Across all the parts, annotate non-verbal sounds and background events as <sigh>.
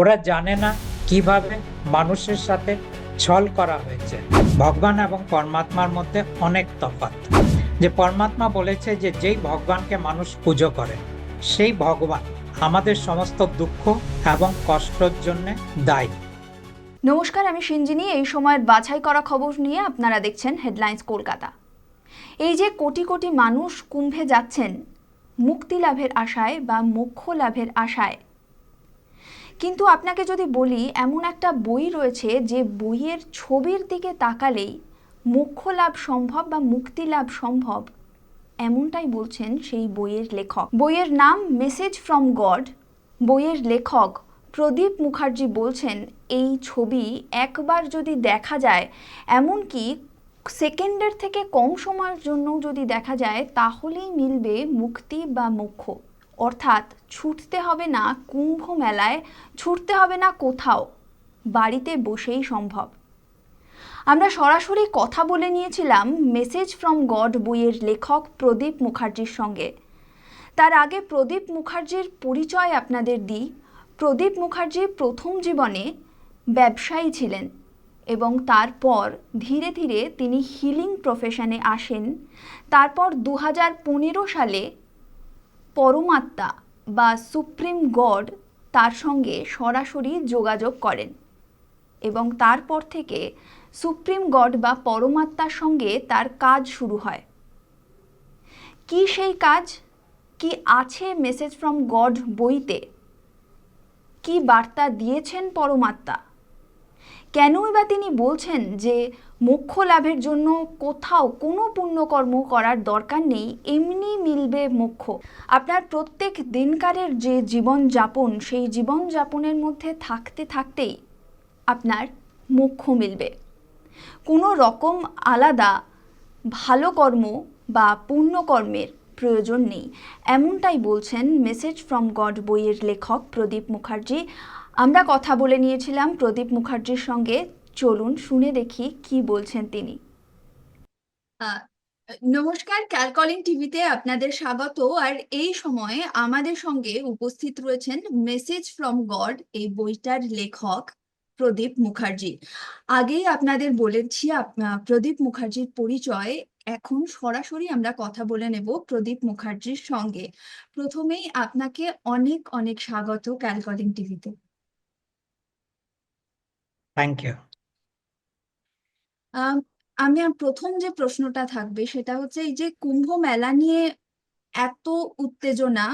ওরা জানে না কীভাবে মানুষের সাথে ছল করা হয়েছে। ভগবান এবং পরমাত্মার মধ্যে অনেক তফাৎ। যে পরমাত্মা বলেছে যে যেই ভগবানকে মানুষ পুজো করে, সেই ভগবান আমাদের সমস্ত দুঃখ এবং কষ্টর জন্য দায়ী। নমস্কার, আমি সিঞ্জিনী এই সময়ের বাছাই করা খবর নিয়ে আপনারা দেখছেন হেডলাইন্স কলকাতা। এই যে কোটি কোটি মানুষ কুম্ভে যাচ্ছেন, মুক্তি লাভের আশায় বা মোক্ষ লাভের আশায় কিন্তু আপনাকে যদি বলি, এমন একটা বই রয়েছে যে বইয়ের ছবির দিকে তাকালেই মোক্ষ লাভ সম্ভব বা মুক্তি লাভ সম্ভব, এমনটাই বলছেন সেই বইয়ের লেখক। বইয়ের নাম মেসেজ ফ্রম গড বইয়ের লেখক প্রদীপ মুখার্জি বলছেন, এই ছবি একবার যদি দেখা যায়, এমনকি সেকেন্ডের থেকে কম সময়ের জন্য যদি দেখা যায়, তাহলেই মিলবে মুক্তি বা মোক্ষ। অর্থাৎ ছুটতে হবে না কুম্ভ মেলায়, ছুটতে হবে না কোথাও, বাড়িতে বসেই সম্ভব। আমরা সরাসরি কথা বলে নিয়েছিলাম মেসেজ ফ্রম গড বইয়ের লেখক প্রদীপ মুখার্জির সঙ্গে। তার আগে প্রদীপ মুখার্জির পরিচয় আপনাদের দিই। প্রদীপ মুখার্জি প্রথম জীবনে ব্যবসায়ী ছিলেন এবং তারপর ধীরে ধীরে তিনি হিলিং প্রফেশনে আসেন। তারপর দু হাজার পনেরো সালে পরমাত্মা বা সুপ্রিম গড তার সঙ্গে সরাসরি যোগাযোগ করেন এবং তারপর থেকে সুপ্রিম গড বা পরমাত্মার সঙ্গে তার কাজ শুরু হয়। কি সেই কাজ? কি আছে মেসেজ ফ্রম গড বইতে? কি বার্তা দিয়েছেন পরমাত্মা? কেনই বা তিনি বলছেন যে মোক্ষ লাভের জন্য কোথাও কোনো পুণ্যকর্ম করার দরকার নেই, এমনি মিলবে মোক্ষ। আপনার প্রত্যেক দিনকারের যে জীবনযাপন, সেই জীবনযাপনের মধ্যে থাকতে থাকতেই আপনার মোক্ষ মিলবে। কোনো রকম আলাদা ভালো কর্ম বা পুণ্যকর্মের প্রয়োজন নেই। এমনটাই বলছেন মেসেজ ফ্রম গড বইয়ের লেখক প্রদীপ মুখার্জি। আমরা কথা বলে নিয়েছিলাম প্রদীপ মুখার্জির সঙ্গে চলুন শুনে দেখি কি বলছেন তিনি। নমস্কার ক্যালকলিং টিভিতে আপনাদের স্বাগত। আর এই সময়ে আমাদের সঙ্গে উপস্থিত রয়েছেন মেসেজ ফ্রম গড এই বইটার লেখক প্রদীপ মুখার্জি। আগেই আপনাদের বলেছি আপ- প্রদীপ মুখার্জির পরিচয়। এখন সরাসরি আমরা কথা বলে নেব প্রদীপ মুখার্জির সঙ্গে। প্রথমেই আপনাকে অনেক অনেক স্বাগত ক্যালকলিং টিভিতে। থ্যাংক ইউ আম, প্রথম যে প্রশ্নটা থাকবে সেটা হচ্ছে এই যে কুম্ভ মেলা নিয়ে এত উত্তেজনা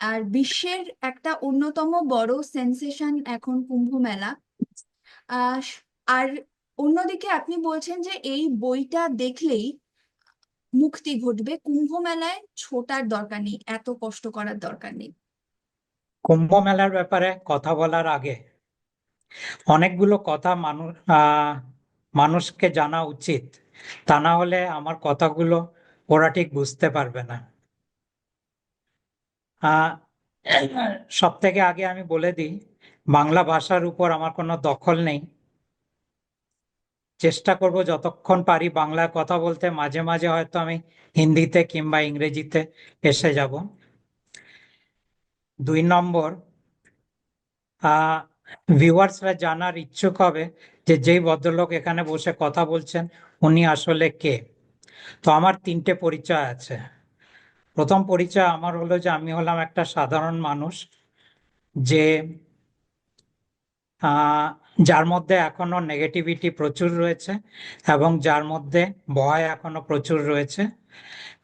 আর বিশ্বের একটা অন্যতম বড় সেন্সেশন এখন কুম্ভ মেলা। আর অন্যদিকে আপনি বলছেন যে এই বইটা দেখলেই মুক্তি ঘটবে। কুম্ভ মেলায় ছোটার দরকার নেই এত কষ্ট করার দরকার নেই। কুম্ভ মেলার ব্যাপারে কথা বলার আগে অনেকগুলো কথা মানুষ মানুষকে জানা উচিত। তা না হলে আমার কথাগুলো ওরা ঠিক বুঝতে পারবে না। সব থেকে আগে আমি বলে দিই, বাংলা ভাষার উপর আমার কোনো দখল নেই। চেষ্টা করব যতক্ষণ পারি বাংলায় কথা বলতে। মাঝে মাঝে হয়তো আমি হিন্দিতে কিংবা ইংরেজিতে এসে যাব। দুই নম্বর আহ ভিউয়ার্সরা জানার ইচ্ছুক হবে যে যেই ভদ্রলোক এখানে বসে কথা বলছেন, উনি আসলে কে? তো আমার তিনটে পরিচয় আছে। প্রথম পরিচয় আমার হলো যে আমি হলাম একটা সাধারণ মানুষ যে যার মধ্যে এখনও নেগেটিভিটি প্রচুর রয়েছে এবং যার মধ্যে ভয় এখনও প্রচুর রয়েছে।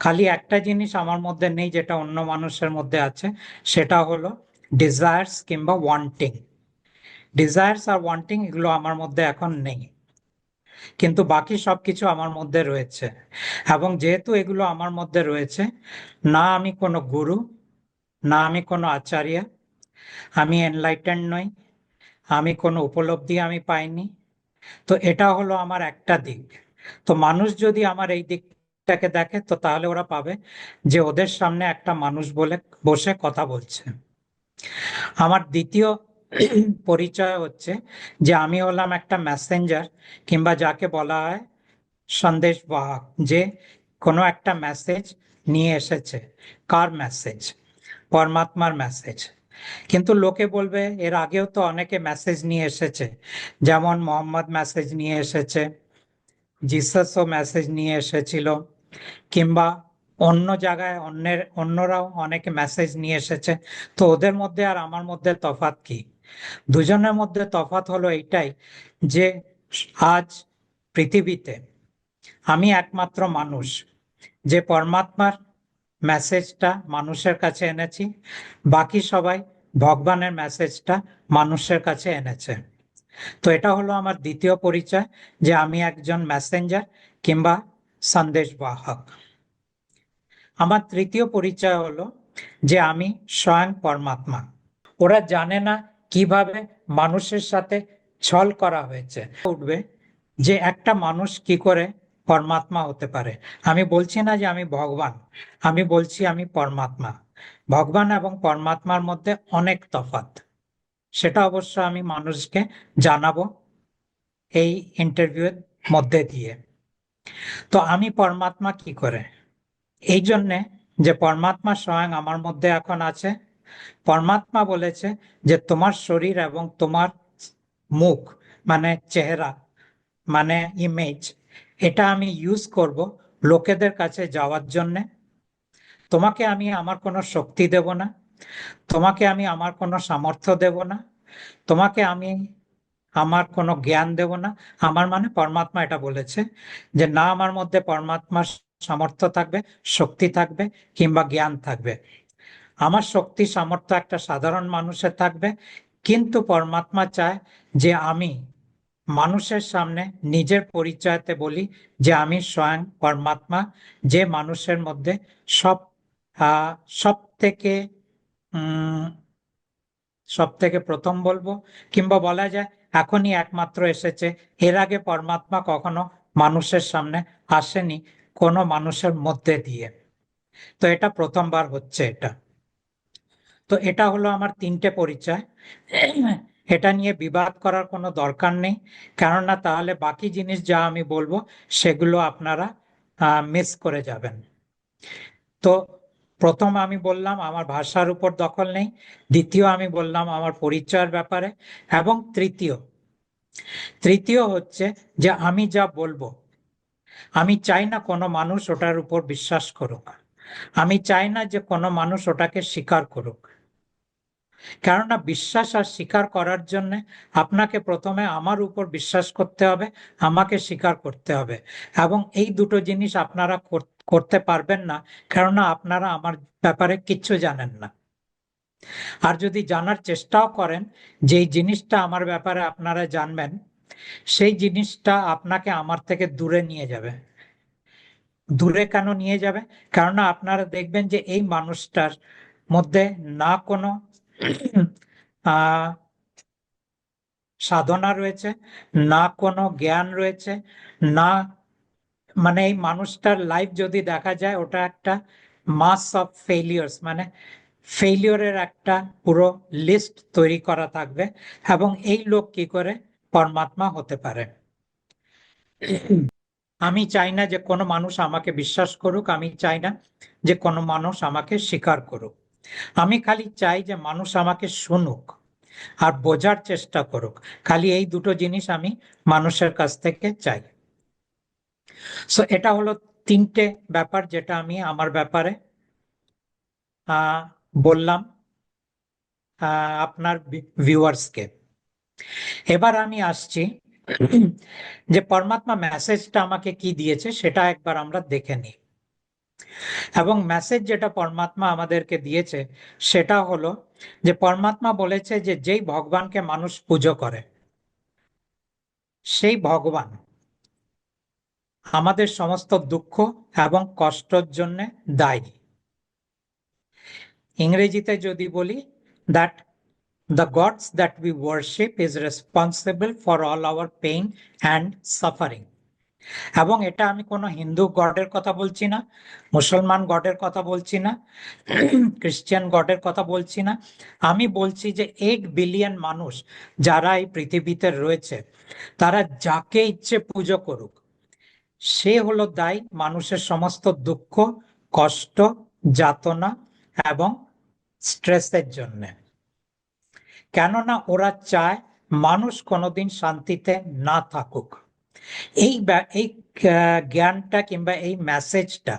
খালি একটা জিনিস আমার মধ্যে নেই যেটা অন্য মানুষের মধ্যে আছে, সেটা হলো ডিজায়ার্স কিংবা ওয়ান্টিং ডিজায়ার্স আর ওয়ান্টিং এগুলো আমার মধ্যে এখন নেই। কিন্তু বাকি সবকিছু আমার মধ্যে রয়েছে। এবং যেহেতু এগুলো আমার মধ্যে রয়েছে, না আমি কোনো গুরু, না আমি কোনো আচার্য, আমি এনলাইটেন্ড নই, আমি কোনো উপলব্ধি আমি পাইনি, তো এটা হলো আমার একটা দিক। তো মানুষ যদি আমার এই দিকটাকে দেখে, তো তাহলে ওরা পাবে যে ওদের সামনে একটা মানুষ বলে, বসে কথা বলছে। আমার দ্বিতীয় <clears throat> পরিচয় হচ্ছে যে আমি হলাম একটা মেসেঞ্জার কিংবা যাকে বলা হয় সন্দেশ বাহক যে কোনো একটা মেসেজ নিয়ে এসেছে। কার মেসেজ পরমাত্মার মেসেজ কিন্তু লোকে বলবে, এর আগেও তো অনেকে মেসেজ নিয়ে এসেছে। যেমন মোহাম্মদ মেসেজ নিয়ে এসেছে, জিসাসও মেসেজ নিয়ে এসেছিল, কিংবা অন্য জায়গায় অন্যের, অন্যরাও অনেকে মেসেজ নিয়ে এসেছে। তো ওদের মধ্যে আর আমার মধ্যে তফাৎ কি? দুজনের মধ্যে তফাৎ হলো এইটাই যে আজ পৃথিবীতে আমি একমাত্র মানুষ যে পরমাত্মার মেসেজটা মানুষের কাছে এনেছি, বাকি সবাই ভগবানের মেসেজটা মানুষের কাছে এনেছে। তো এটা হলো আমার দ্বিতীয় পরিচয় যে আমি একজন মেসেঞ্জার কিংবা সন্দেশ বাহক আমার তৃতীয় পরিচয় হলো যে আমি স্বয়ং পরমাত্মা। ওরা জানে না কীভাবে মানুষের সাথে ছল করা হয়েছে? উঠবে। যে একটা মানুষ কি করে পরমাত্মা হতে পারে? আমি বলছি না যে আমি ভগবান। আমি বলছি আমি পরমাত্মা। ভগবান এবং পরমাত্মার মধ্যে অনেক তফাৎ। সেটা অবশ্য আমি মানুষকে জানাব এই ইন্টারভিউয়ের মধ্যে দিয়ে। তো আমি পরমাত্মা কি করে? এই জন্যে যে পরমাত্মা স্বয়ং আমার মধ্যে এখন আছে পরমাত্মা বলেছে যে তোমার শরীর এবং তোমার মুখ মানে চেহারা মানে ইমেজ এটা আমি ইউজ করব লোকেদের কাছে যাওয়ার জন্যে। তোমাকে আমি আমার কোনো শক্তি দেব না, তোমাকে আমি আমার কোনো সামর্থ্য দেব না, তোমাকে আমি আমার কোনো জ্ঞান দেব না। আমার মানে পরমাত্মা এটা বলেছে যে না, আমার মধ্যে পরমাত্মার সামর্থ্য থাকবে, শক্তি থাকবে কিংবা জ্ঞান থাকবে। আমার শক্তি, সামর্থ্য একটা সাধারণ মানুষের থাকবে। কিন্তু পরমাত্মা চায় যে আমি মানুষের সামনে নিজের পরিচয়তে বলি যে আমি স্বয়ং পরমাত্মা, যে মানুষের মধ্যে সব সব থেকে সব থেকে প্রথম বলব, কিংবা বলা যায় এখনই একমাত্র এসেছে। এর আগে পরমাত্মা কখনো মানুষের সামনে আসেনি কোনো মানুষের মধ্যে দিয়ে। তো এটা প্রথমবার হচ্ছে এটা। তো এটা হলো আমার তিনটে পরিচয়। এটা নিয়ে বিবাদ করার কোনো দরকার নেই। কেননা তাহলে বাকি জিনিস যা আমি বলব, সেগুলো আপনারা মিস করে যাবেন। তো প্রথম আমি বললাম, আমার ভাষার উপর দখল নেই। দ্বিতীয় আমি বললাম, আমার পরিচয়ের ব্যাপারে। এবং তৃতীয় তৃতীয় হচ্ছে যে আমি যা বলব, আমি চাই না কোনো মানুষ ওটার উপর বিশ্বাস করুক। আমি চাই না যে কোনো মানুষ ওটাকে স্বীকার করুক। কেননা বিশ্বাস আর স্বীকার করার জন্য আপনাকে প্রথমে আমার উপর বিশ্বাস করতে হবে, আমাকে স্বীকার করতে হবে। এবং এই দুটো জিনিস আপনারা করতে পারবেন না, কেননা আপনারা আমার ব্যাপারে কিচ্ছু জানেন না। আর যদি জানার চেষ্টাও করেন যে জিনিসটা আমার ব্যাপারে আপনারা জানবেন, সেই জিনিসটা আপনাকে আমার থেকে দূরে নিয়ে যাবে। দূরে কেন নিয়ে যাবে? কেননা আপনারা দেখবেন যে এই মানুষটার মধ্যে না কোনো <coughs> সাধনা রয়েছে, না কোনো জ্ঞান রয়েছে, না মানে এই মানুষটার লাইফ যদি দেখা যায়, ওটা একটা মাস অফ ফেলিয়ার্স মানে ফেলিওরের একটা পুরো লিস্ট তৈরি করা থাকবে এবং এই লোক কি করে? পরমাত্মা হতে পারে। <coughs> আমি চাই না যে কোনো মানুষ আমাকে বিশ্বাস করুক, আমি চাই না যে কোনো মানুষ আমাকে স্বীকার করুক। আমি খালি চাই যে মানুষ আমাকে শুনুক আর বোঝার চেষ্টা করুক। খালি এই দুটো জিনিস আমি মানুষের কাছ থেকে চাই। সো এটা হলো তিনটে ব্যাপার যেটা আমি আমার ব্যাপারে বললাম আপনার ভিউয়ার্সকে। এবার আমি আসছি যে পরমাত্মা মেসেজটা আমাকে কি দিয়েছে সেটা একবার আমরা দেখে নিই। এবং মেসেজ যেটা পরমাত্মা আমাদেরকে দিয়েছে, সেটা হলো যে পরমাত্মা বলেছে যে যেই ভগবানকে মানুষ পুজো করে, সেই ভগবান আমাদের সমস্ত দুঃখ এবং কষ্টর জন্য দায়ী। ইংরেজিতে যদি বলি that the gods that we worship is responsible for all our pain and suffering এবং এটা আমি কোনো হিন্দু গডের কথা বলছি না, মুসলমান গডের কথা বলছি না, খ্রিস্টান গডের কথা বলছি না। আমি বলছি যে এইট বিলিয়ন মানুষ যারা এই পৃথিবীতে রয়েছে, তারা যাকে ইচ্ছে পুজো করুক, সে হলো দায়ী মানুষের সমস্ত দুঃখ, কষ্ট, যাতনা এবং স্ট্রেসের জন্য। কেননা ওরা চায় মানুষ কোনোদিন শান্তিতে না থাকুক। এই এই জ্ঞানটা কিংবা এই মেসেজটা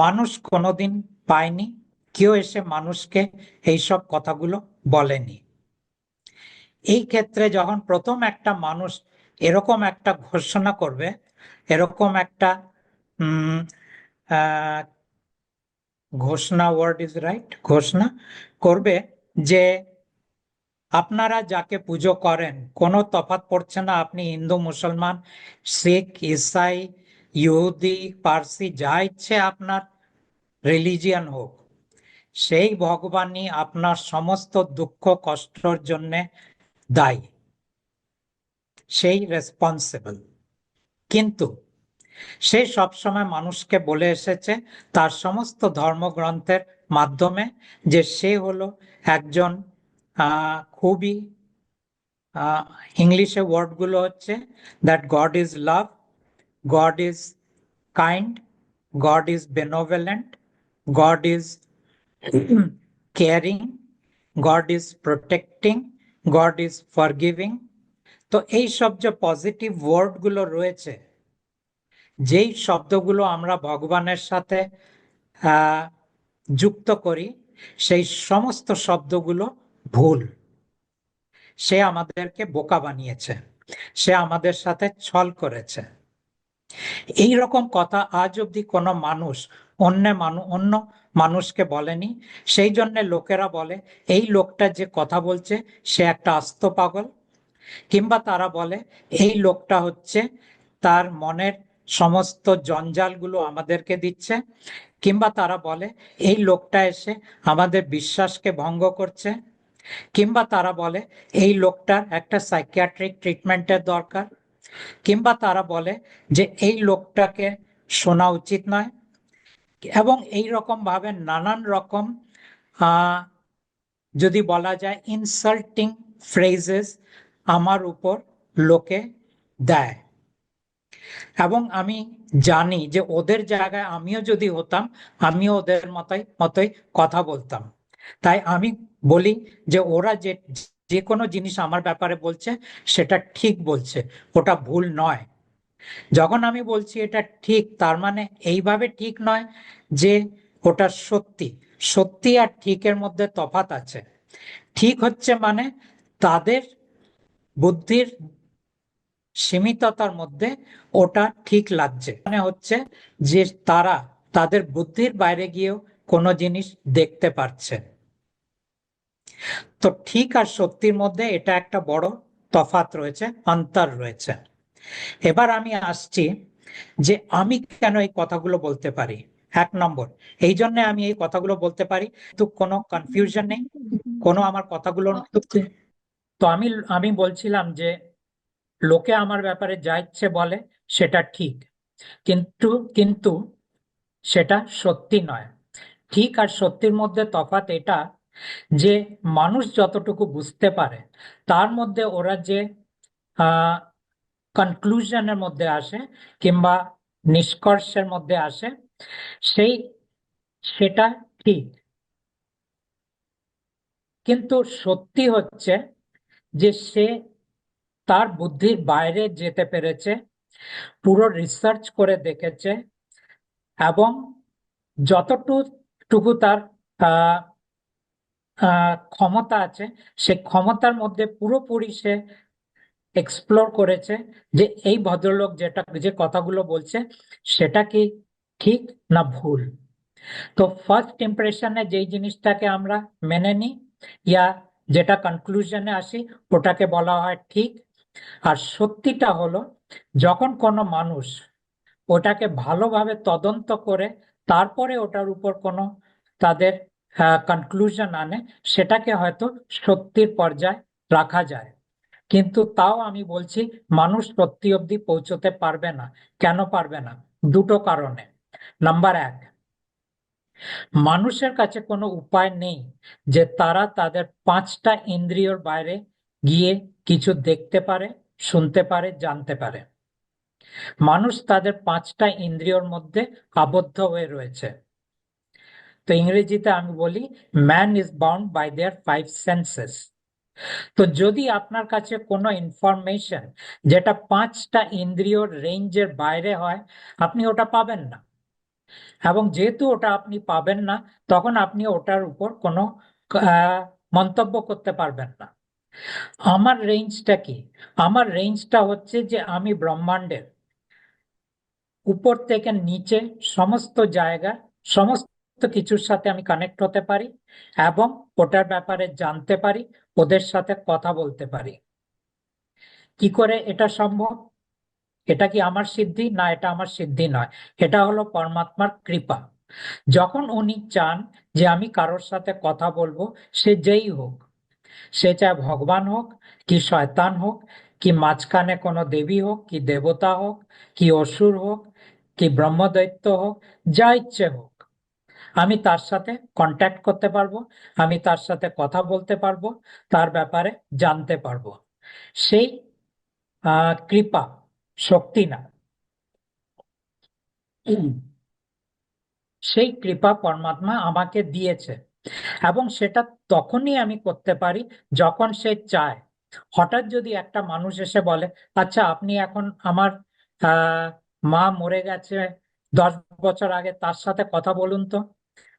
মানুষ কোনোদিন পায়নি, কেউ এসে মানুষকে এইসব কথাগুলো বলেনি। এই ক্ষেত্রে যখন প্রথম একটা মানুষ এরকম একটা ঘোষণা করবে, এরকম একটা ঘোষণা ওয়ার্ড ইজ রাইট ঘোষণা করবে যে আপনারা যাকে পুজো করেন, কোনো তফাৎ পড়ছে না। আপনি হিন্দু, মুসলমান, শিখ, ইসাই, ইহুদি, পার্সি, যা ইচ্ছে আপনার রিলিজিয়ান হোক, সেই ভগবানই আপনার সমস্ত দুঃখ কষ্টর জন্য দায়ী, সেই রেসপন্সিবল কিন্তু সে সবসময় মানুষকে বলে এসেছে তার সমস্ত ধর্মগ্রন্থের মাধ্যমে যে সে হলো একজন খুবই ইংলিশে ওয়ার্ডগুলো হচ্ছে that God is love God is kind God is benevolent God is caring God is protecting God is forgiving তো এই সব যে পজিটিভ ওয়ার্ডগুলো রয়েছে, যেই শব্দগুলো আমরা ভগবানের সাথে যুক্ত করি, সেই সমস্ত শব্দগুলো ভুল। সে আমাদেরকে বোকা বানিয়েছে। সে আমাদের সাথে ছল করেছে। এই রকম কথা আজ অবধি কোনো মানুষ অন্য মানুষ অন্য মানুষকে বলেনি। সেই জন্য লোকেরা বলে, এই লোকটা যে কথা বলছে, সে একটা আস্ত পাগল। কিংবা তারা বলে, এই লোকটা হচ্ছে তার মনের সমস্ত জঞ্জালগুলো আমাদেরকে দিচ্ছে। কিংবা তারা বলে, এই লোকটা এসে আমাদের বিশ্বাসকে ভঙ্গ করছে। কিংবা তারা বলে, এই লোকটার একটা সাইকিয়াট্রিক ট্রিটমেন্টের দরকার। কিংবা তারা বলে যে, এই লোকটাকে শোনা উচিত নয়। এবং এই রকম ভাবে নানান রকম যদি বলা যায় ইনসাল্টিং ফ্রেজেস আমার উপর লোকে দেয়। এবং আমি জানি যে, ওদের জায়গায় আমিও যদি হতাম, আমিও ওদের মতোই মতোই কথা বলতাম। তাই আমি বলি যে ওরা যে যে কোনো জিনিস আমার ব্যাপারে বলছে, সেটা ঠিক বলছে, ওটা ভুল নয়। যখন আমি বলছি এটা ঠিক, তার মানে এইভাবে ঠিক নয় যে ওটা সত্যি। সত্যি আর ঠিকের মধ্যে তফাৎ আছে। ঠিক হচ্ছে মানে তাদের বুদ্ধির সীমিততার মধ্যে ওটা ঠিক লাগছে। মানে হচ্ছে যে তারা তাদের বুদ্ধির বাইরে গিয়েও কোনো জিনিস দেখতে পারছে তো ঠিক আর সত্যির মধ্যে এটা একটা বড় তফাৎ রয়েছে, অন্তর রয়েছে। এবার আমি আসছি যে আমি কেন এই কথাগুলো বলতে পারি? এক নম্বর, এই জন্য আমি এই কথাগুলো বলতে পারি তো কোনো কনফিউশন নেই, কোনো আমার কথাগুলো তো আমি আমি বলছিলাম যে লোকে আমার ব্যাপারে যা ইচ্ছে বলে সেটা ঠিক, কিন্তু কিন্তু সেটা সত্যি নয়। ঠিক আর সত্যির মধ্যে তফাৎ এটা যে মানুষ যতটুকু বুঝতে পারে, তার মধ্যে ওরা যে কনক্লুশনের মধ্যে আসে কিংবা নিষ্কর্ষের মধ্যে আসে, সেই সেটা ঠিক। কিন্তু সত্যি হচ্ছে যে সে তার বুদ্ধির বাইরে যেতে পেরেছে, পুরো রিসার্চ করে দেখেছে এবং যতটুকু তার আহ, আহ, ক্ষমতা আছে সে ক্ষমতার মধ্যে পুরোপুরি সে এক্সপ্লোর করেছে যে এই ভদ্রলোক যেটা যে কথাগুলো বলছে সেটা কি ঠিক না ভুল? তো ফার্স্ট ইমপ্রেশনে যেই জিনিসটাকে আমরা মেনে নিই ইয়া যেটা কনক্লুশনে আসি ওটাকে বলা হয় ঠিক। আর সত্যিটা হলো যখন কোনো মানুষ ওটাকে ভালোভাবে তদন্ত করে তারপরে ওটার উপর কোনো তাদের কনক্লুশন আনে, সেটাকে হয়তো সত্যির পর্যায়ে রাখা যায়। কিন্তু তাও আমি বলছি, মানুষ সত্যি অবধি পৌঁছতে পারবে না। কেন পারবে না? দুটো কারণে। নাম্বার এক, মানুষের কাছে কোনো উপায় নেই যে তারা তাদের পাঁচটা ইন্দ্রিয়র বাইরে গিয়ে কিছু দেখতে পারে, শুনতে পারে, জানতে পারে। মানুষ তাদের পাঁচটা ইন্দ্রিয়র মধ্যে আবদ্ধ হয়ে রয়েছে। তো ইংরেজিতে আমি বলি man is bound by their five senses তো যদি আপনার কাছে কোনো ইনফরমেশন যেটা পাঁচটা ইন্দ্রিয়র রেঞ্জের বাইরে হয়, আপনি ওটা পাবেন না। এবং যেহেতু ওটা আপনি পাবেন না, তখন আপনি ওটার উপর কোনো মন্তব্য করতে পারবেন না। আমার রেঞ্জটা কি? আমার রেঞ্জটা হচ্ছে যে আমি ব্রহ্মাণ্ডের। উপর থেকে নিচে সমস্ত জায়গা, সমস্ত কিছুর সাথে আমি কানেক্ট হতে পারি এবং ওটার ব্যাপারে জানতে পারি, ওদের সাথে কথা বলতে পারি। কি করে এটা সম্ভব? এটা কি আমার সিদ্ধি? না, এটা আমার সিদ্ধি নয়। এটা হলো পরমাত্মার কৃপা। যখন উনি চান যে আমি কারোর সাথে কথা বলব, সে যেই হোক, সে চায় ভগবান হোক, কি শয়তান হোক, কি মাঝখানে কোনো দেবী হোক, কি দেবতা হোক, কি অসুর হোক কি ব্রহ্মদৈত্য হোক, যা ইচ্ছে হোক, আমি তার সাথে কন্ট্যাক্ট করতে পারব, আমি তার সাথে কথা বলতে পারব, তার ব্যাপারে জানতে পারব। সেই কৃপা, শক্তি না। সেই কৃপা পরমাত্মা আমাকে দিয়েছে এবং সেটা তখনই আমি করতে পারি যখন সে চায়। হঠাৎ যদি একটা মানুষ এসে বলে আচ্ছা আপনি এখন আমার আহ মা মরে গেছে দশ বছর আগে, তার সাথে কথা বলুন তো।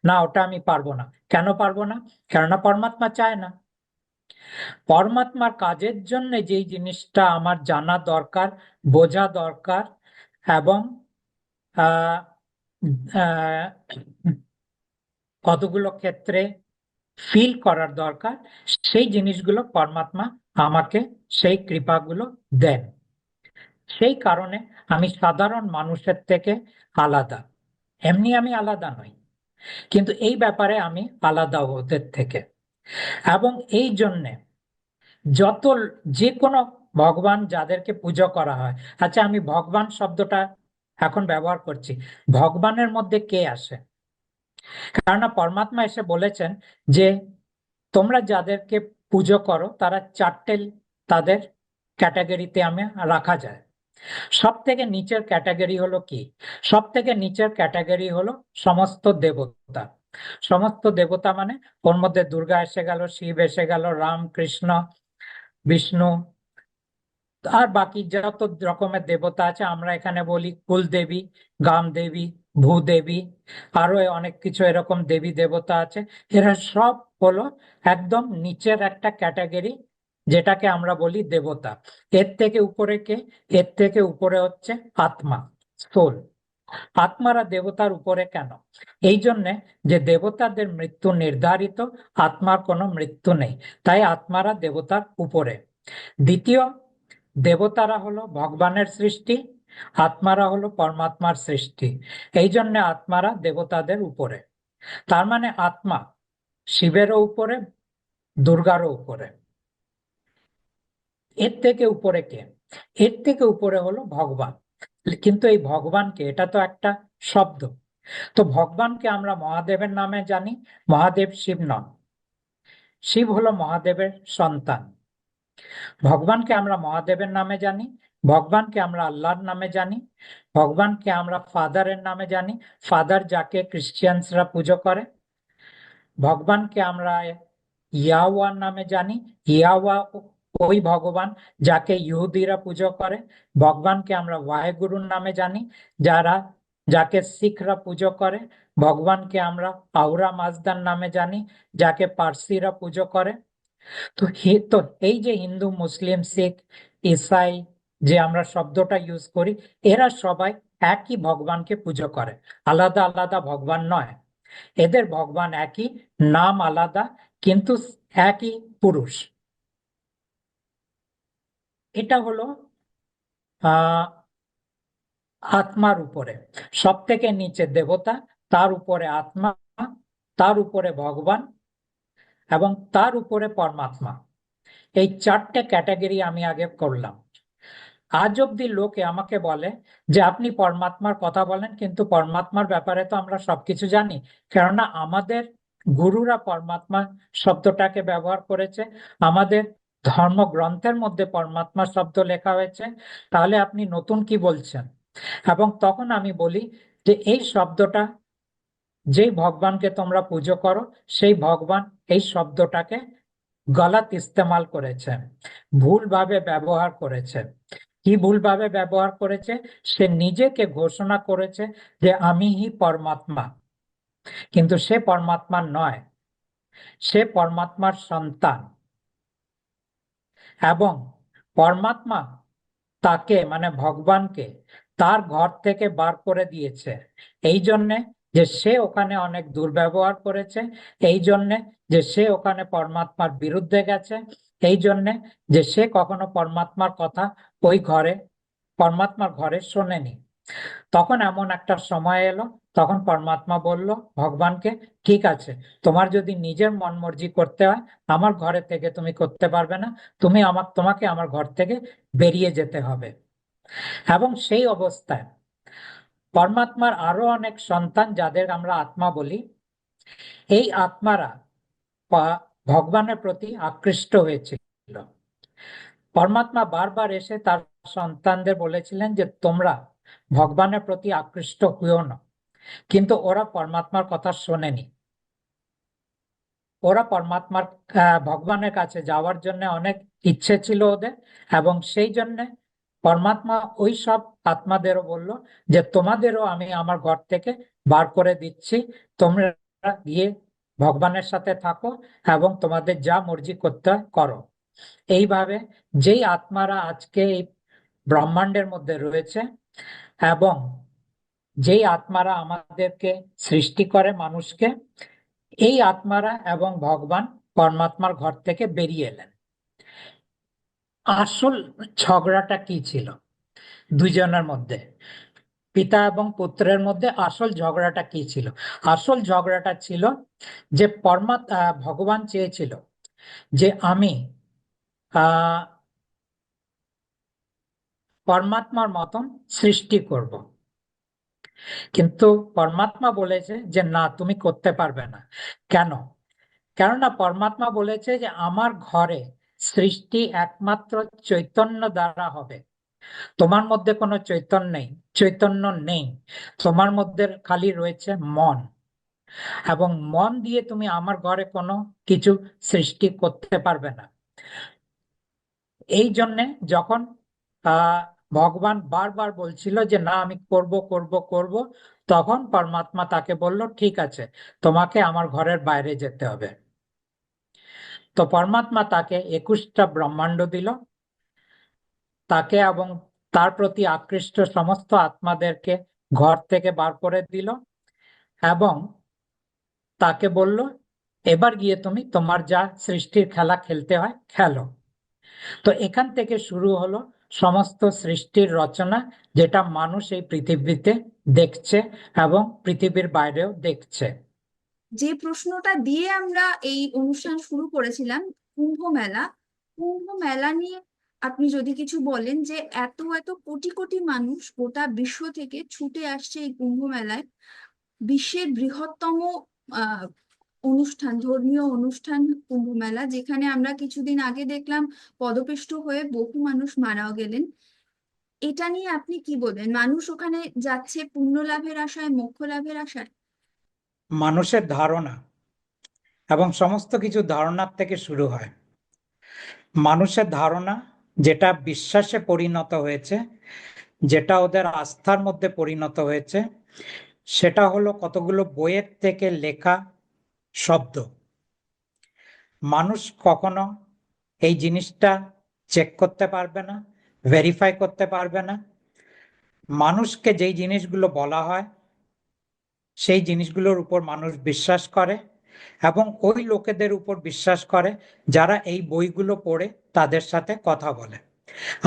না, ওটা আমি পারব না। কেন পারব না? কেননা পরমাত্মা চায় না। পরমাত্মার কাজের জন্য যেই জিনিসটা আমার জানা দরকার, বোঝা দরকার এবং কতগুলো ক্ষেত্রে ফিল করার দরকার, সেই জিনিসগুলো পরমাত্মা আমাকে সেই কৃপাগুলো দেন। সেই কারণে আমি সাধারণ মানুষের থেকে আলাদা। এমনি আমি আলাদা নই। কিন্তু এই ব্যাপারে আমি আলাদা ওদের থেকে। এবং এই জন্যে যত যে কোনো ভগবান যাদেরকে পুজো করা হয় আচ্ছা আমি ভগবান শব্দটা এখন ব্যবহার করছি, ভগবানের মধ্যে কে আসে? কেননা পরমাত্মা এসে বলেছেন যে, তোমরা যাদেরকে পুজো করো, তারা চারটে তাদের ক্যাটাগরিতে আমি রাখা যায়। সব থেকে নিচের ক্যাটাগরি হলো কি? সব থেকে নিচের ক্যাটাগরি হলো সমস্ত দেবতা। সমস্ত দেবতা মানে ওর মধ্যে দুর্গা এসে গেল, শিব এসে গেল রাম কৃষ্ণ বিষ্ণু, আর বাকি যত রকমের দেবতা আছে, আমরা এখানে বলি কুলদেবী, গামদেবী, ভূদেবী, আরও অনেক কিছু এরকম দেবী দেবতা আছে। এরা সব হলো একদম নিচের একটা ক্যাটাগরি যেটাকে আমরা বলি দেবতা। এর থেকে উপরে কে? এর থেকে উপরে হচ্ছে আত্মা, সোল। আত্মারা দেবতার উপরে কেন? এই জন্যে যে দেবতাদের মৃত্যু নির্ধারিত, আত্মার কোনো মৃত্যু নেই। তাই আত্মারা দেবতার উপরে। দ্বিতীয়, দেবতারা হলো ভগবানের সৃষ্টি, আত্মারা হলো পরমাত্মার সৃষ্টি। এই জন্য আত্মারা দেবতাদের উপরে। তার মানে আত্মা শিবেরও উপরে, দুর্গারও উপরে। এর থেকে উপরে কে? এর থেকে উপরে হলো ভগবান। কিন্তু এই ভগবানকে, এটা তো একটা শব্দ। তো ভগবানকে আমরা মহাদেবের নামে জানি, মহাদেব শিব নন। শিব হলো মহাদেবের সন্তান। ভগবানকে আমরা মহাদেবের নামে জানি, ভগবানকে আমরা আল্লাহর নামে জানি, ভগবানকে আমরা ফাদারের নামে জানি। ফাদার যাকে ক্রিশ্চিয়ানসরা পুজো করে, ভগবানকে আমরা ইয়াওয়ার নামে জানি। ইয়াওয়া ওই ভগবান যাকে ইহুদিরা পুজো করে, ভগবানকে আমরা ওয়াহেগুরুর নামে জানি, যারা, যাকে শিখরা পুজো করে, ভগবানকে আমরা আউরা মাজদার নামে জানি, যাকে পার্সিরা পুজো করে। তো তো এই যে হিন্দু, মুসলিম, শিখ, ইসাই যে আমরা শব্দটা ইউজ করি, এরা সবাই একই ভগবানকে পুজো করে, আলাদা আলাদা ভগবান নয়। এদের ভগবান একই, নাম আলাদা, কিন্তু একই পুরুষ। এটা হলো আত্মার উপরে। সব থেকে নিচে দেবতা, তার উপরে আত্মা, তার উপরে ভগবান এবং তার উপরে পরমাত্মা। এই চারটে ক্যাটাগরি আমি আগে করলাম। আজ অব্দি লোকে আমাকে বলে যে, আপনি পরমাত্মার কথা বলেন, কিন্তু পরমাত্মার ব্যাপারে তো আমরা সবকিছু জানি। কেননা আমাদের গুরুরা পরমাত্মা শব্দটাকে ব্যবহার করেছে। আমাদের ধর্মগ্রন্থের মধ্যে পরমাত্মা শব্দ লেখা হয়েছে, তাহলে আপনি নতুন কি বলছেন? এবং তখন আমি বলি যে এই শব্দটা, যেই ভগবানকে তোমরা পুজো করো, সেই ভগবান এই শব্দটাকে গলাত ইস্তেমাল করেছে, ভুলভাবে ব্যবহার করেছে। কি ভুলভাবে ব্যবহার করেছে? সে নিজেকে ঘোষণা করেছে যে আমি হি পরমাত্মা। কিন্তু সে পরমাত্মা নয়, সে পরমাত্মার সন্তান। এবং পরমাত্মা তাকে মানে ভগবানকে, তার ঘর থেকে বার করে দিয়েছে। এই জন্যে যে সে ওখানে অনেক দুর্ব্যবহার করেছে, এই জন্যে যে সে ওখানে পরমাত্মার বিরুদ্ধে গেছে, এই জন্যে যে সে কখনো পরমাত্মার কথা ওই ঘরে, পরমাত্মার ঘরে শোনেনি। তখন এমন একটা সময় এলো, তখন পরমাত্মা বলল, ভগবানকে, ঠিক আছে, তোমার যদি নিজের মন মর্জি করতে হয়, আমার ঘরে থেকে তুমি করতে পারবে না, তুমি আমার, তোমাকে আমার ঘর থেকে বেরিয়ে যেতে হবে। এবং সেই অবস্থায় পরমাত্মার আরও অনেক সন্তান, যাদের আমরা আত্মা বলি, এই আত্মারা ভগবানের প্রতি আকৃষ্ট হয়েছিল। পরমাত্মা বারবার এসে তার সন্তানদের বলেছিলেন যে, তোমরা ভগবানের প্রতি আকৃষ্ট হইও না। কিন্তু ওরা পরমাত্মার কথা শোনেনি। ওরা পরমাত্মার ভগবানের কাছে যাওয়ার জন্য অনেক ইচ্ছে ছিল ওদের এবং সেই জন্য পরমাত্মা ওই সব আত্মাদেরও বলল যে, তোমাদেরও আমি আমার ঘর থেকে বার করে দিচ্ছি। তোমরা গিয়ে ভগবানের সাথে থাকো এবং তোমাদের যা মর্জি করতে করো। এইভাবে যেই আত্মারা আজকে এই ব্রহ্মাণ্ডের মধ্যে রয়েছে এবং যেই আত্মারা আমাদেরকে সৃষ্টি করে মানুষকে, এই আত্মারা এবং ভগবান পরমাত্মার ঘর থেকে বেরিয়ে এলেন। আসল ঝগড়াটা কি ছিল? দুইজনের মধ্যে, পিতা এবং পুত্রের মধ্যে আসল ঝগড়াটা কি ছিল? আসল ঝগড়াটা ছিল যে পরমাত্মা ভগবান চেয়েছিল যে আমি, আহ পরমাত্মার মতন সৃষ্টি করব। কিন্তু পরমাত্মা বলেছে যে, না, তুমি করতে পারবে না। কেন? কেননা পরমাত্মা বলেছে যে, আমার ঘরে সৃষ্টি একমাত্র চৈতন্য দ্বারা হবে। তোমার মধ্যে কোনো চৈতন্য নেই চৈতন্য নেই। তোমার মধ্যে খালি রয়েছে মন। এবং মন দিয়ে তুমি আমার ঘরে কোনো কিছু সৃষ্টি করতে পারবে না। এই জন্যে যখন ভগবান বারবার বলছিল যে, না, আমি করব করব করব। তখন পরমাত্মা তাকে বলল, ঠিক আছে, তোমাকে আমার ঘরের বাইরে যেতে হবে। তো পরমাত্মা তাকে একুশটা ব্রহ্মাণ্ড দিল। তাকে এবং তার প্রতি আকৃষ্ট সমস্ত আত্মাদেরকে ঘর থেকে বার করে দিল এবং তাকে বলল, এবার গিয়ে তুমি তোমার যা সৃষ্টির খেলা খেলতে হয়, খেলো। তো এখান থেকে শুরু হলো সমস্ত সৃষ্টির রচনা যেটা মানুষ এই পৃথিবীতে দেখছে এবং পৃথিবীর বাইরেও দেখছে। যে প্রশ্নটা দিয়ে আমরা এই অনুষ্ঠান শুরু করেছিলাম কুম্ভ মেলা কুম্ভ মেলা নিয়ে আপনি যদি কিছু বলেন যে এত এত কোটি কোটি মানুষ গোটা বিশ্ব থেকে ছুটে আসছে এই কুম্ভ মেলায় বিশ্বের বৃহত্তম অনুষ্ঠান, ধর্মীয় অনুষ্ঠান কুম্ভ মেলা যেখানে আমরা কিছুদিন আগে দেখলাম পদপিষ্ট হয়ে বহু মানুষ মারাও গেলেন। এটা নিয়ে আপনি কি বলবেন? মানুষ ওখানে যাচ্ছে পুণ্য লাভের আশায়, মোক্ষ লাভের আশায়? মানুষের ধারণা এবং সমস্ত কিছু ধারণার থেকে শুরু হয়। মানুষের ধারণা যেটা বিশ্বাসে পরিণত হয়েছে, যেটা ওদের আস্থার মধ্যে পরিণত হয়েছে, সেটা হলো কতগুলো বইয়ের থেকে লেখা শব্দ। মানুষ কখনো এই জিনিসটা চেক করতে পারবে না ভেরিফাই করতে পারবে না। মানুষকে যেই জিনিসগুলো বলা হয়, সেই জিনিসগুলোর উপর মানুষ বিশ্বাস করে এবং ওই লোকেদের উপর বিশ্বাস করে যারা এই বইগুলো পড়ে তাদের সাথে কথা বলে।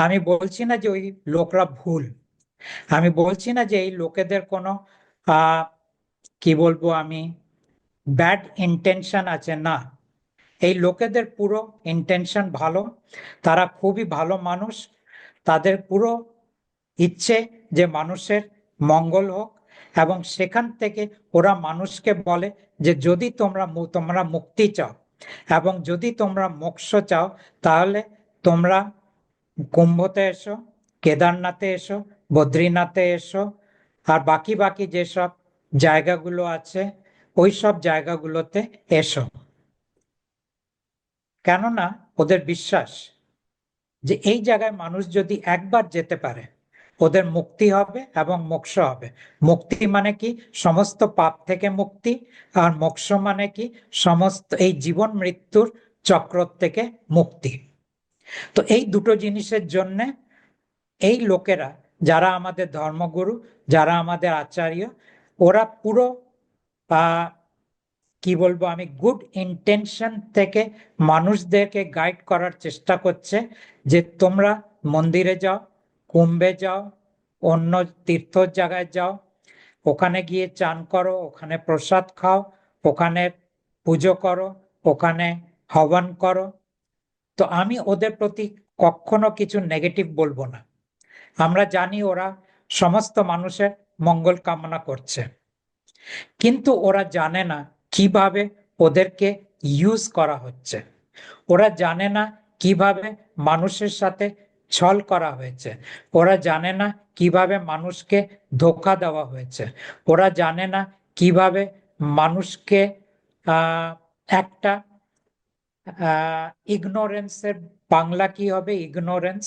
আমি বলছি না যে ওই লোকরা ভুল। আমি বলছি না যে এই লোকেদের কোনো কি বলব আমি ব্যাড ইন্টেনশন আছে না। এই লোকেদের পুরো ইন্টেনশন ভালো, তারা খুবই ভালো মানুষ। তাদের পুরো ইচ্ছে যে মানুষের মঙ্গল হোক এবং সেখান থেকে ওরা মানুষকে বলে যে যদি তোমরা তোমরা মুক্তি চাও এবং যদি তোমরা মোক্ষ চাও, তাহলে তোমরা কুম্ভতে এসো, কেদারনাথে এসো, বদ্রীনাথে এসো, আর বাকি বাকি যেসব জায়গাগুলো আছে ওই সব জায়গাগুলোতে এসো। কেননা ওদের বিশ্বাস যে এই জায়গায় মানুষ যদি একবার যেতে পারে, ওদের মুক্তি হবে এবং মোক্ষ হবে। মুক্তি মানে কি? সমস্ত পাপ থেকে মুক্তি, আর মোক্ষ মানে কি? সমস্ত এই জীবন মৃত্যুর চক্র থেকে মুক্তি। তো এই দুটো জিনিসের জন্য এই লোকেরা, যারা আমাদের ধর্মগুরু, যারা আমাদের আচার্য, ওরা পুরো আহ, কি বলব আমি গুড ইন্টেনশন থেকে মানুষদেরকে গাইড করার চেষ্টা করছে যে তোমরা মন্দিরে যাও কুম্ভে যাও অন্য তীর্থ জায়গায় যাও ওখানে গিয়ে চান করো ওখানে প্রসাদ খাও ওখানে পুজো করো ওখানে হবন করো। তো আমি ওদের প্রতি কখনো কিছু নেগেটিভ বলব না। আমরা জানি ওরা সমস্ত মানুষের মঙ্গল কামনা করছে। কিন্তু ওরা জানে না কীভাবে ওদেরকে ইউজ করা হচ্ছে। ওরা জানে না কীভাবে মানুষের সাথে ছল করা হয়েছে। ওরা জানে না কীভাবে মানুষকে ধোকা দেওয়া হয়েছে। ওরা জানে না কীভাবে মানুষকে একটা ইগনোরেন্সের বাংলা কি হবে? ইগনোরেন্স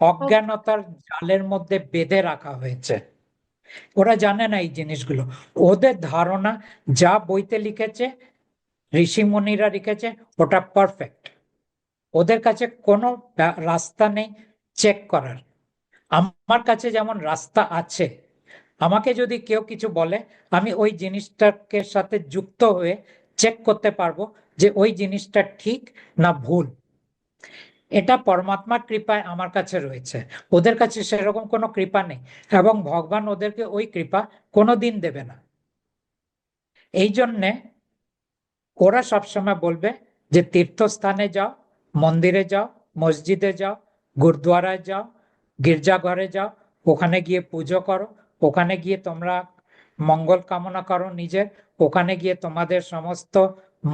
অজ্ঞানতার জালের মধ্যে বেঁধে রাখা হয়েছে। ওরা জানে না এই জিনিসগুলো। ওদের ধারণা যা বইতে লিখেছে ঋষিমুনিরা লিখেছে, ওটা পারফেক্ট ওদের কাছে কোনো রাস্তা নেই চেক করার। আমার কাছে যেমন রাস্তা আছে, আমাকে যদি কেউ কিছু বলে, আমি ওই জিনিসটাকে সাথে যুক্ত হয়ে চেক করতে পারব যে ওই জিনিসটা ঠিক না ভুল। এটা পরমাত্মার কৃপায় আমার কাছে রয়েছে। ওদের কাছে সেরকম কোনো কৃপা নেই এবং ভগবান ওদেরকে ওই কৃপা কোনো দিন দেবে না। এই জন্যে ওরা সবসময় বলবে যে তীর্থস্থানে যাও, মন্দিরে যাও, মসজিদে যাও, গুরুদুয়ারায় যাও, গির্জাঘরে যাও, ওখানে গিয়ে পুজো করো, ওখানে গিয়ে তোমরা মঙ্গল কামনা করো নিজের, ওখানে গিয়ে তোমাদের সমস্ত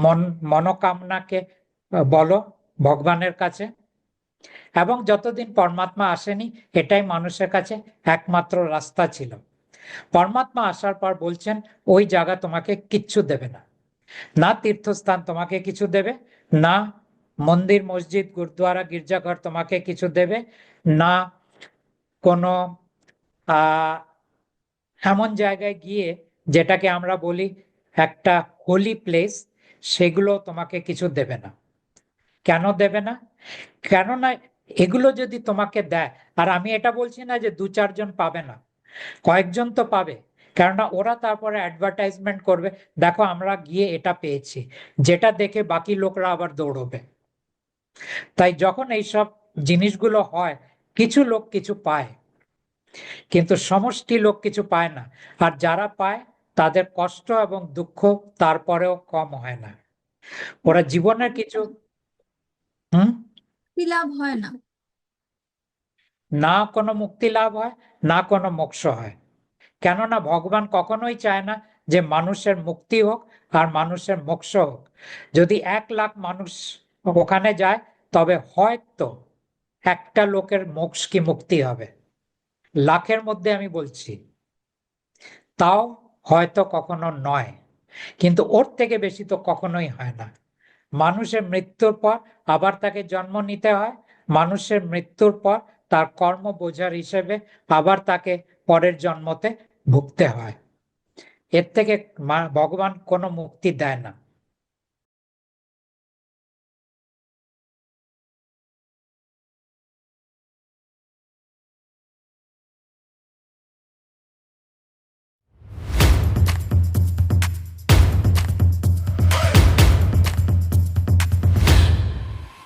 মন, মনোকামনাকে বলো ভগবানের কাছে। এবং যতদিন পরমাত্মা আসেনি, এটাই মানুষের কাছে একমাত্র রাস্তা ছিল। পরমাত্মা আসার পর বলছেন, ওই জায়গা তোমাকে কিচ্ছু দেবে না। না তীর্থস্থান তোমাকে কিছু দেবে, না মন্দির, মসজিদ, গুরুদুয়ারা, গির্জাঘর তোমাকে কিছু দেবে, না কোনো এমন জায়গায় গিয়ে যেটাকে আমরা বলি একটা হোলি প্লেস সেগুলো তোমাকে কিছু দেবে না। কেন দেবে না? কেননা এগুলো যদি তোমাকে দেয়, আর আমি এটা বলছি না যে দু চারজন পাবে না, কয়েকজন তো পাবে, কেননা ওরা তারপরে অ্যাডভার্টাইজমেন্ট করবে, দেখো আমরা গিয়ে এটা পেয়েছি, যেটা দেখে বাকি লোকরা আবার দৌড়বে। তাই যখন এইসব জিনিসগুলো হয়, কিছু লোক কিছু পায়, কিন্তু সমষ্টি লোক কিছু পায় না, আর যারা পায়, তাদের কষ্ট এবং দুঃখ তারপরেও কম হয় না। ওরা জীবনের কিছু, হুম? মুক্তি লাভ হয় না? না কোনো মুক্তি লাভ হয়, না কোনো মোক্ষ হয়। কেননা ভগবান কখনোই চায় না যে মানুষের মুক্তি হোক আর মানুষের মোক্ষ হোক। যদি এক লাখ মানুষ ওখানে যায়, তবে হয়তো একটা লোকের মোক্ষ কি মুক্তি হবে? লাখের মধ্যে আমি বলছি। তাও হয়তো কখনো নয়। কিন্তু ওর থেকে বেশি তো কখনোই হয় না। মানুষের মৃত্যুর পর আবার তাকে জন্ম নিতে হয়। মানুষের মৃত্যুর পর তার কর্ম বোঝার হিসেবে আবার তাকে পরের জন্মতে ভুগতে হয়। এর থেকে ভগবান কোনো মুক্তি দেয় না।